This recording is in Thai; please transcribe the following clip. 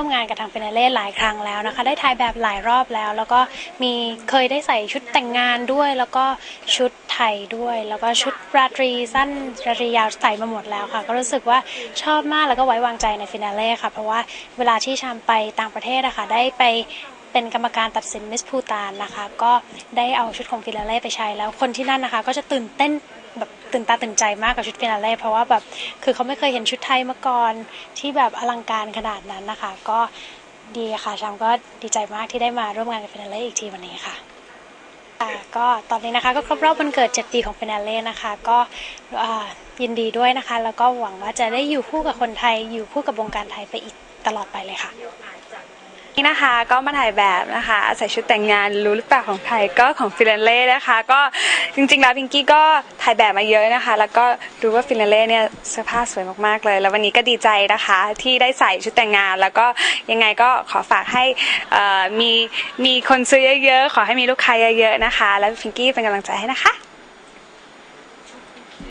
ร่วมงานกับทางฟินาเล่หลายครั้งแล้วนะคะ ได้ถ่ายแบบหลายรอบแล้ว แล้วก็มีเคยได้ใส่ชุดแต่งงานด้วย แล้วก็ชุดไทยด้วย แล้วก็ชุดราตรีสั้นราตรียาวใส่มาหมดแล้วค่ะ ก็รู้สึกว่าชอบมากแล้วก็ไว้วางใจในฟินาเล่ค่ะ เพราะว่าเวลาที่ชามไปต่างประเทศอะค่ะได้ไป เป็นกรรมการตัดสินมิสพูตานนะคะ ก็ได้เอาชุดของฟินาเล่ไปใช้แล้วคนที่นั่นนะคะ ก็จะตื่นเต้นแบบตื่นตาตื่นใจมากกับชุดฟินาเล่เพราะว่าแบบคือเขาไม่เคยเห็นชุดไทยมาก่อนที่แบบอลังการขนาดนั้นนะคะ ก็ดีค่ะชามก็ดีใจมากที่ได้มาร่วมงานกับฟินาเล่อีกทีวันนี้ค่ะก็ตอนนี้นะคะก็ครบรอบวันเกิด 7 ปีของเ e น a เล่นะคะ ก็ยินดีด้วยนะคะ แล้วก็หวังว่าจะได้อยู่คู่กับคนไทยอยู่คู่กับวงการไทยไปอีกตลอดไปเลยค่ะ นี่นะคะก็มาถ่ายแบบนะคะใส่ชุดแต่งงานรู้หรือเปล่าของใครก็ของฟิลนเล่นะคะ ก็จริงๆแล้วพิงกี้ก็ถ่ายแบบมาเยอะนะคะ แล้วก็รู้ว่าฟิลเล่เนี่ยเสื้อผ้าสวยมากๆเลย แล้ววันนี้ก็ดีใจนะคะ ที่ได้ใส่ชุดแต่งงาน แล้วก็ยังไงก็ขอฝากให้มีมีคนซื้อเยอะๆขอให้มีลูกค้าเยอะๆนะคะ แล้วพิงกี้เป็นกำลังใจให้นะคะ